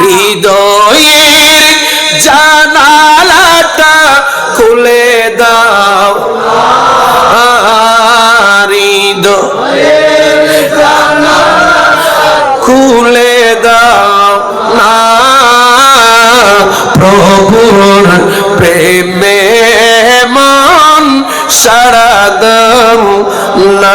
হৃদয়ের জানালাটা খুলে দাও। হৃদয়ের খুলে দাও। না প্রভুর প্রেমে মন সারা দাও। না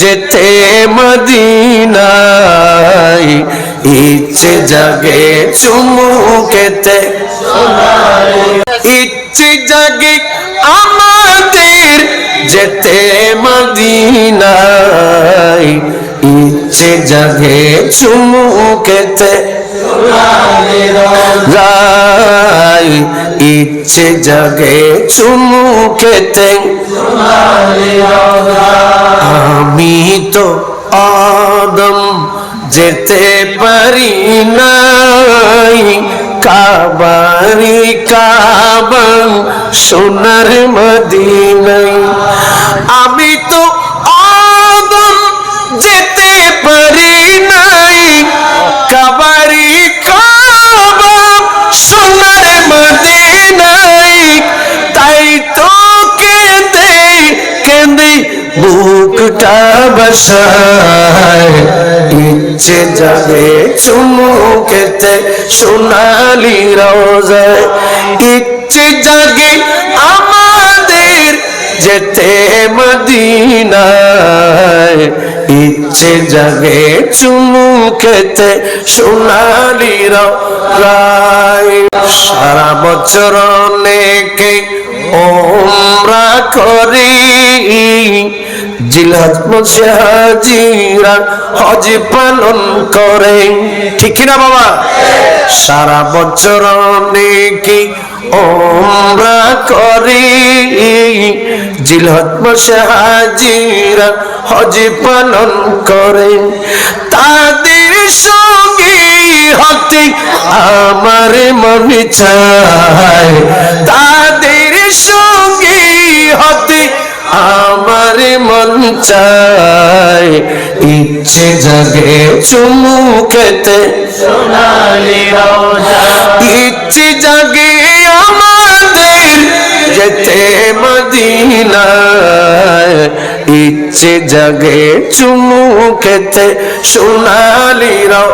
যেতে মদিনায়, ইচ্ছে জাগে চুমুকেতে। ইচ্ছে জাগে আমাদের যেতে মদিনায়, ইচ্ছে জাগে চুমুকেতে। যাই ইচ্ছে জাগে চুমুকেতে। আমি যেতে পারি নাই। কাবারি কাবা সোনার মদিনাই আমি বুকটা বসায়। ইচ্ছে যাবে চুমুকেতে সোনালি রোজায় ইচ্ছে জাগে আমাদের যেতে মদিনায়। ইচ্ছে জাগে চুমুকেতে সোনালি রায় সারা বছর নেকে ওমরা করি জিলাত মসে হাজিরা হজ পালন করে। ঠিক না বাবা? সারা বছর নেকি ওমরা করি। জিলহত মাসে হাজিরা হজ পালন করে। তাদের সঙ্গে হতে আমার মনে চায়। তাদের সঙ্গে আমার মন চায় ইচ্ছে জাগে চুমু চুমুকেতে ইচ্ছে জাগে আমাদের যেতে মদিনায়। ইচ্ছে জাগে চুমুকেতে সোনালি রাও